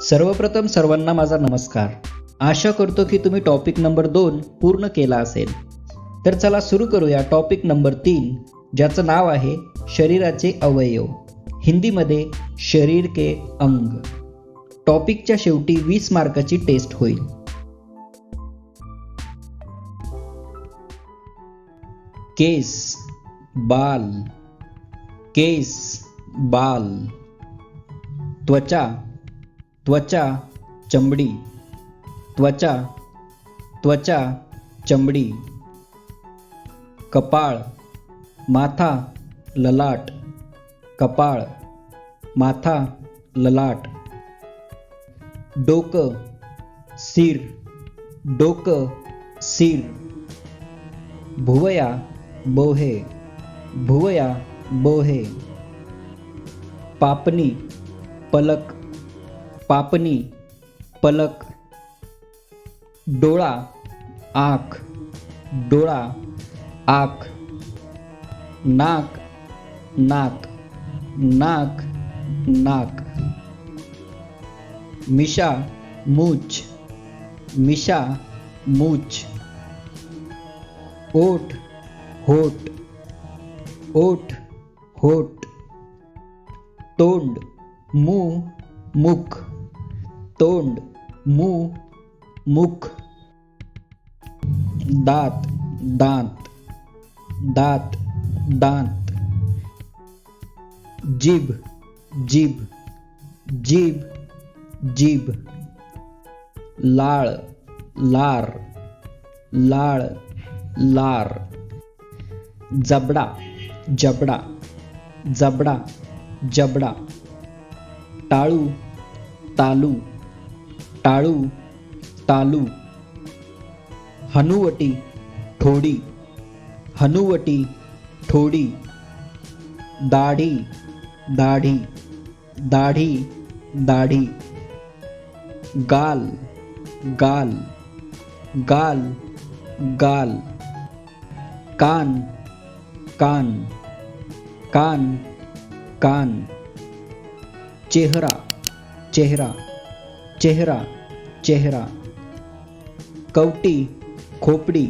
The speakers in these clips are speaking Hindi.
सर्वप्रथम सर्वांना माझा नमस्कार. आशा करतो की तुम्ही टॉपिक नंबर दोन पूर्ण केला असेल. तर चला सुरू करूया टॉपिक नंबर तीन ज्याचं नाव आहे शरीराचे अवयव. हिंदीमध्ये शरीर के अंग. टॉपिकच्या शेवटी वीस मार्काची टेस्ट होईल. केस बाल. केस बाल. त्वचा त्वचा चमडी। त्वचा त्वचा चमडी। कपाळ, माथा ललाट। कपाळ, माथा ललाट। डोक, सिर। डोक, सिर। भुवया, बोहे। भुवया, बोहे। पापनी पलक। पापणी पलक, डोळा, आख डोळा, आख, नाक नाक नाक नाक. मिशा, मूछ मिशा, मूछ. ओठ, होठ ओठ, होठ. तोंड मुँह मुख. तोंड मुंह मुख दात दांत दात दांत जीभ जीभ जीभ जीभ लाळ लार लाळ लार जबडा जबडा जबडा जबडा टाळू तालू टाळू तालू, हनुवटी, ठोडी हनुवटी, ठोडी, दाढी दाढी दाढी दाढी, गाल गाल गाल गाल, कान कान कान कान, चेहरा चेहरा चेहरा चेहरा। कवटी, खोपडी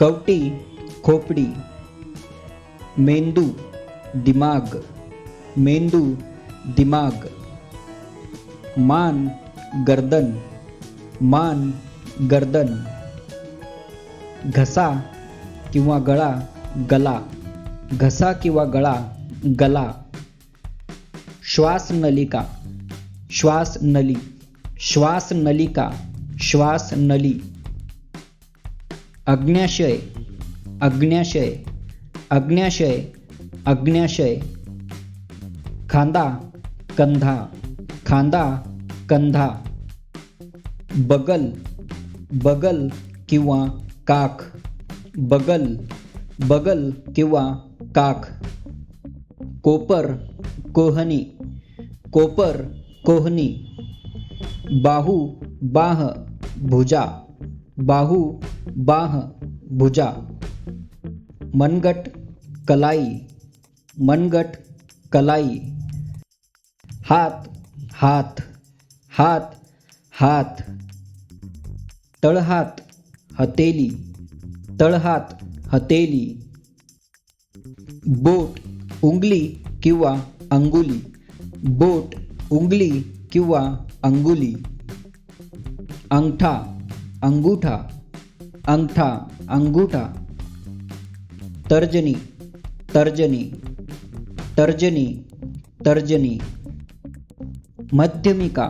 कवटी, खोपडी। मेंदू, दिमाग मेंदू, दिमाग। मान, गर्दन मान, गर्दन। घसा किंवा गळा, गला। घसा किंवा गळा, गला। श्वास नलिका श्वास नलिका, श्वास नली। अग्न्याशय अग्न्याशय अग्न्याशय अग्न्याशय। खांदा, कंधा खांदा, कंधा। बगल बगल किंवा काख। बगल बगल किंवा काख। कोपर, कोहनी। कोपर, कोहनी। बाहू बाह भुजा, बाहू बाह भुजा। मनगट कलाई मनगट कलाई। हाथ हाथ हाथ हाथ। तळहात हतेली तळहात हतेली बोट, उंगली किंवा अंगुली। बोट, उंगली किंवा अंगुली, अंगठा, अंगूठा अंगठा, अंगूठा, तर्जनी तर्जनी तर्जनी तर्जनी, मध्यमिका,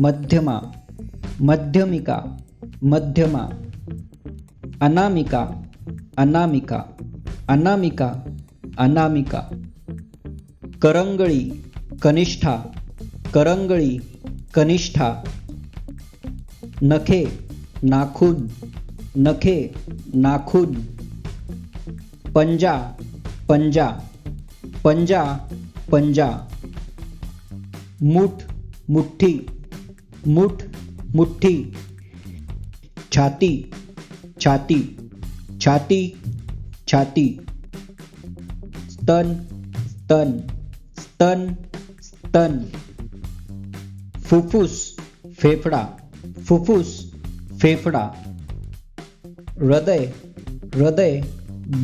मध्यमा मध्यमिका, मध्यमा, अनामिका अनामिका अनामिका अनामिका, करंगळी, कनिष्ठा, करंगळी कनिष्ठा। नखे, नाखून। नखे, नाखून। पंजा पंजा। पंजा पंजा। मुठ मुठ्ठी मुठ मुठ्ठी छाती छाती। छाती छाती। स्तन स्तन। स्तन स्तन। फुफ्फुस फेफडा फुफ्फुस फेफडा। हृदय हृदय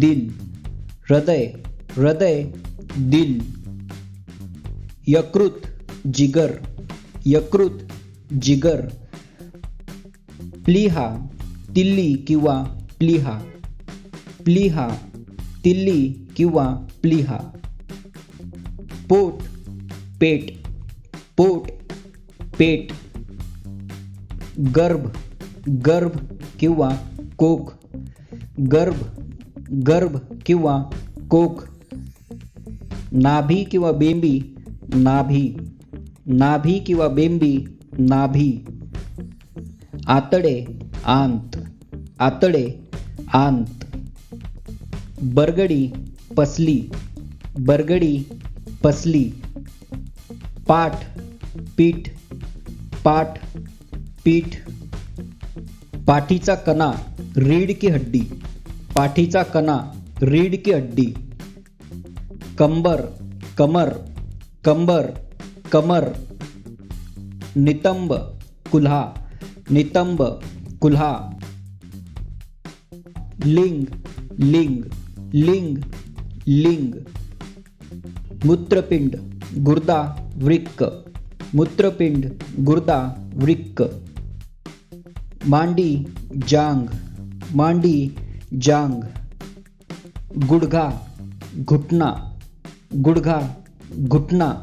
दिल हृदय हृदय दिल यकृत, जिगर। यकृत, जिगर। प्लीहा, तिल्ली किंवा प्लीहा। प्लीहा, तिल्ली किंवा प्लीहा। पोट, पेट। पोट पेट गर्भ गर्भ किंवा कोक गर्भ गर्भ किंवा कोक नाभी किंवा बेंबी नाभी नाभी किंवा बेंबी नाभी आतडे आंत आतडे आंत बरगडी पसली बरगडी पसली पाठ पीठ पाठ पीठ पाठीचा कणा रीड की हड्डी पाठीचा कणा रीड की हड्डी कंबर कमर कंबर कमर नितंब कुल्हा नितंब कुल्हा लिंग लिंग लिंग लिंग मूत्रपिंड गुर्दा वृक्क. मूत्रपिंड गुर्दा वृक्क. मांडी जांग मांडी जांग गुडघा घुटना. गुडघा घुटना.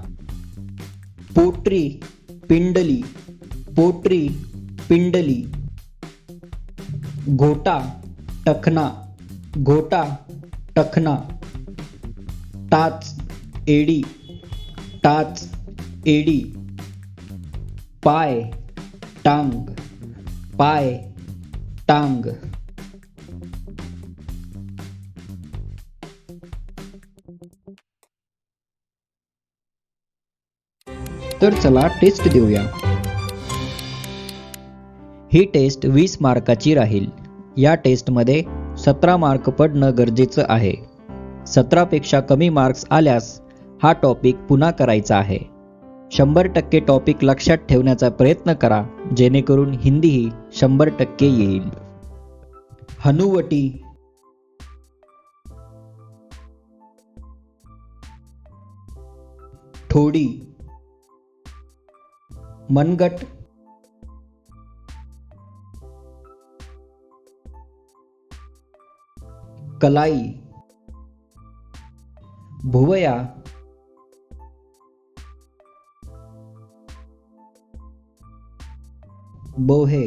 पोटरी पिंडली. पोटरी पिंडली. घोटा टखना. घोटा टखना. टाच एडी. टाच एडी. पाय टांग पाय टांग. तर चला टेस्ट देऊया. ही टेस्ट वीस मार्काची राहील. या टेस्टमध्ये सतरा मार्क पडणं गरजेचं आहे. सतरापेक्षा कमी मार्क्स आल्यास हा टॉपिक पुन्हा करायचा आहे. शंभर टक्के टॉपिक लक्षात ठेवण्याचा प्रयत्न करा जेणेकरून हिंदीही शंभर टक्के येईल. हनुवटी थोडी मनगट कलाई भुवया बोहे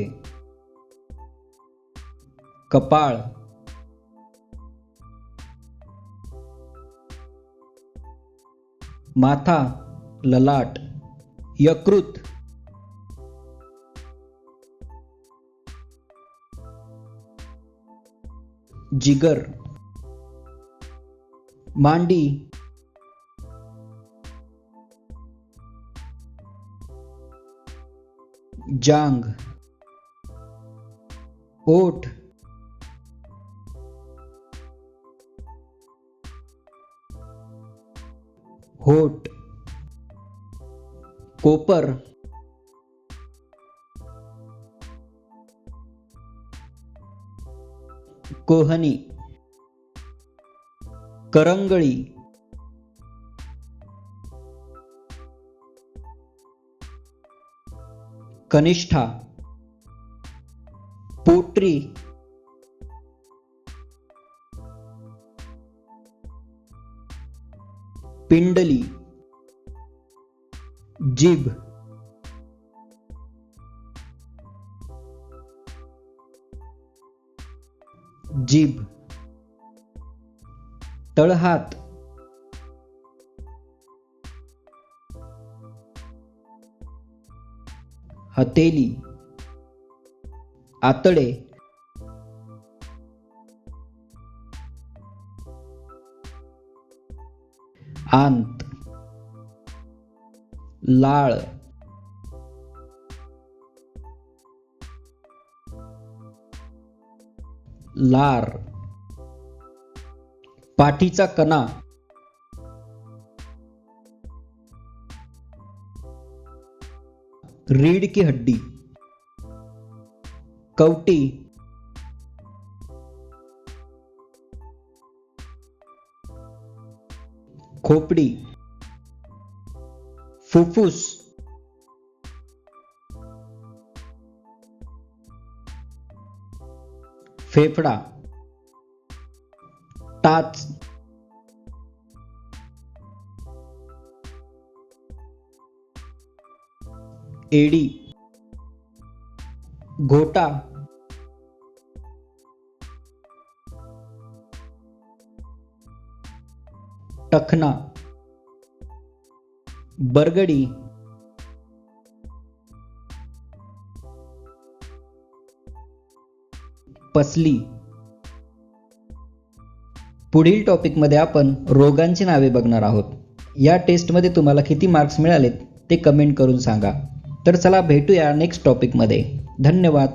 कपाळ माथा ललाट यकृत जिगर मांडी जांग ओठ होट कोपर कोहनी करंगळी कनिष्ठा पोट्री पिंडली जिभ जीभ तळहात हतेली आतडे आंत लाळ लार पाठीचा कणा रीढ़ की हड्डी कवटी खोपड़ी फुफ्फुस फेफड़ा टाच एडी. घोटा. टखना. बरगडी. पसली. पुढील टॉपिकमध्ये आपण रोगांची नावे बघणार आहोत. या टेस्टमध्ये तुम्हाला किती मार्क्स मिळालेत ते कमेंट करून सांगा. तर चला भेटूया नेक्स्ट टॉपिकमध्ये धन्यवाद.